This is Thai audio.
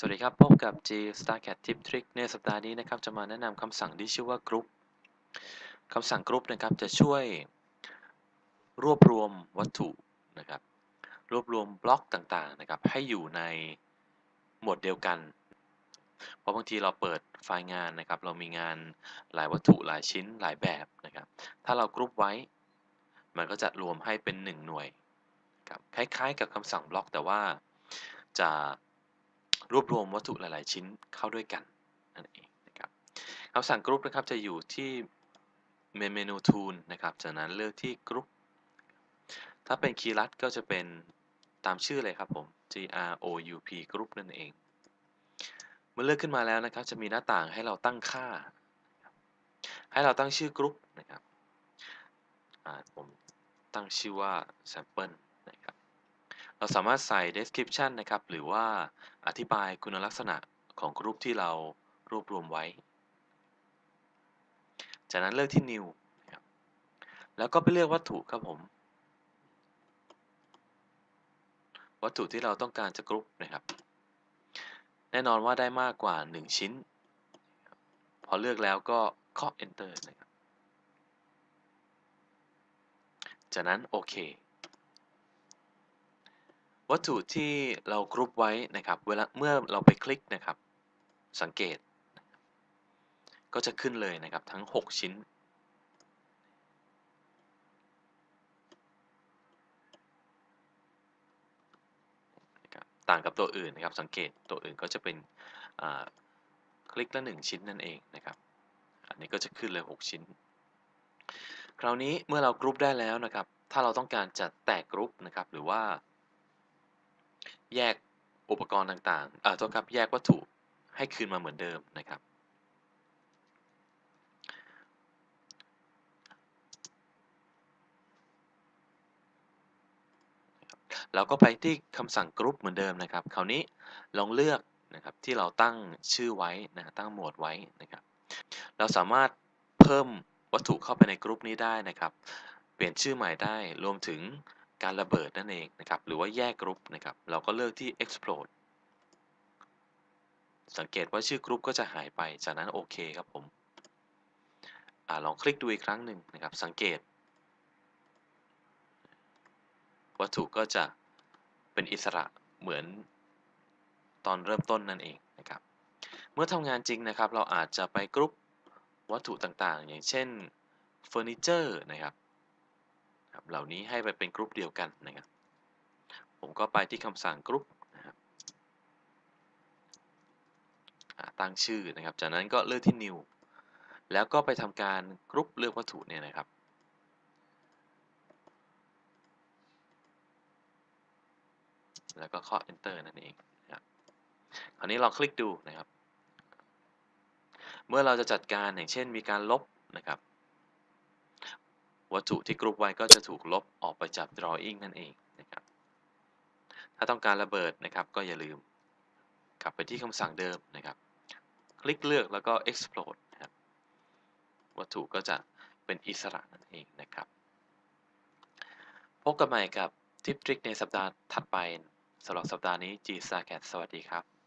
สวัสดีครับ พบกับ G StarCat Tip Trick ในสัปดาห์นี้นะครับ จะมาแนะนำคำสั่งที่ชื่อว่า group คำสั่ง group นะครับ จะช่วยรวบรวมวัตถุนะครับ รวบรวมบล็อกต่างๆนะครับ ให้อยู่ในหมวดเดียวกัน เพราะบางทีเราเปิดไฟล์งานนะครับ เรามีงานหลายวัตถุหลายชิ้นหลายแบบนะครับ ถ้าเรากรุ๊ปไว้ มันก็จะรวมให้เป็น 1 หน่วยครับคล้ายๆ กับคำสั่งบล็อกแต่ว่าจะ รวบรวมวัตถุหลาย ๆ ชิ้นเข้าด้วยกันนั่นเองนะครับคำสั่งกรุ๊ปนะครับจะอยู่ที่เมนู Tool นะครับ จากนั้นเลือกที่กรุ๊ปถ้าเป็นคีย์ลัดก็จะเป็นตามชื่อเลยครับผม G R O U P กรุ๊ปนั่นเอง เมื่อเลือกขึ้นมาแล้วนะครับ จะมีหน้าต่างให้เราตั้งค่า ให้เราตั้งชื่อกรุ๊ปนะครับผมตั้งชื่อว่า sample เราสามารถใส่ description นะครับ หรือว่าอธิบายคุณลักษณะของรุ๊ปที่เรารวบรวมไว้ จากนั้นเลือกที่ new นะครับแล้วก็ไปเลือกวัตถุครับผม วัตถุที่เราต้องการจะกรุ๊ปนะครับ แน่นอนว่าได้มากกว่า 1 ชิ้น พอเลือกแล้วก็เคาะ enter นะครับ จากนั้นโอเค วัตถุที่เรากรุ๊ปไว้นะครับเวลาเมื่อเราไปคลิกนะครับ สังเกต ก็จะขึ้นเลยนะครับทั้ง 6 ชิ้น ต่างกับตัวอื่นนะครับ สังเกตตัวอื่นก็จะเป็นคลิกละ 1 ชิ้นนั่นเองนะครับ อันนี้ก็จะขึ้นเลย 6 ชิ้น คราวนี้เมื่อเรากรุ๊ปได้แล้วนะครับ ถ้าเราต้องการจะแตกกรุ๊ปนะครับ หรือว่า แยกอุปกรณ์ต่างๆเอ่อโทษครับแยกวัตถุให้คืนมาเหมือนเดิมนะครับเราก็ไปที่คำสั่งกรุ๊ปเหมือนเดิมนะครับ คราวนี้ลองเลือกนะครับที่เราตั้งชื่อไว้นะตั้งหมวดไว้นะครับ เราสามารถเพิ่มวัตถุเข้าไปในกรุ๊ปนี้ได้นะครับ เปลี่ยนชื่อใหม่ได้ รวมถึง การระเบิดนั่นเองนะครับหรือว่าแยกกรุ๊ปนะครับเราก็เลือกที่ explode สังเกตว่าชื่อกรุ๊ปก็จะหายไปจากนั้นโอเคครับผมอลองคลิกดูอีกครั้งหนึ่งนะครับสังเกต วัตถุก็จะเป็นอิสระเหมือนตอนเริ่มต้นนั่นเองนะครับเมื่อทำงานจริงนะครับ เราอาจจะไปกรุ๊ปวัตถุต่างๆ อย่างเช่นเฟอร์นิเจอร์นะครับ เหล่านี้ให้ไปเป็นกรุ๊ปเดียวกันนะครับ ผมก็ไปที่คำสั่งกรุ๊ปนะครับตั้งชื่อนะครับ จากนั้นก็เลือกที่ new แล้วก็ไปทำการกรุ๊ปเลือกวัตถุเนี่ยนะครับแล้วก็เคา enter นั่นเองนะครับคราวนี้ลองคลิกดูนะครับ เมื่อเราจะจัดการอย่างเช่นมีการลบนะครับ วัตถุที่กรุ๊ปไว้ก็จะถูกลบออกไปจาก drawing นั่นเองนะครับ ถ้าต้องการระเบิดนะครับก็อย่าลืม กลับไปที่คำสั่งเดิมนะครับ คลิกเลือกแล้วก็ explode นะครับวัตถุก็จะเป็นอิสระนั่นเองนะครับ พบกันใหม่กับทิปทริคในสัปดาห์ถัดไปสำหรับสัปดาห์นี้ G s t a r c a t สวัสดีครับ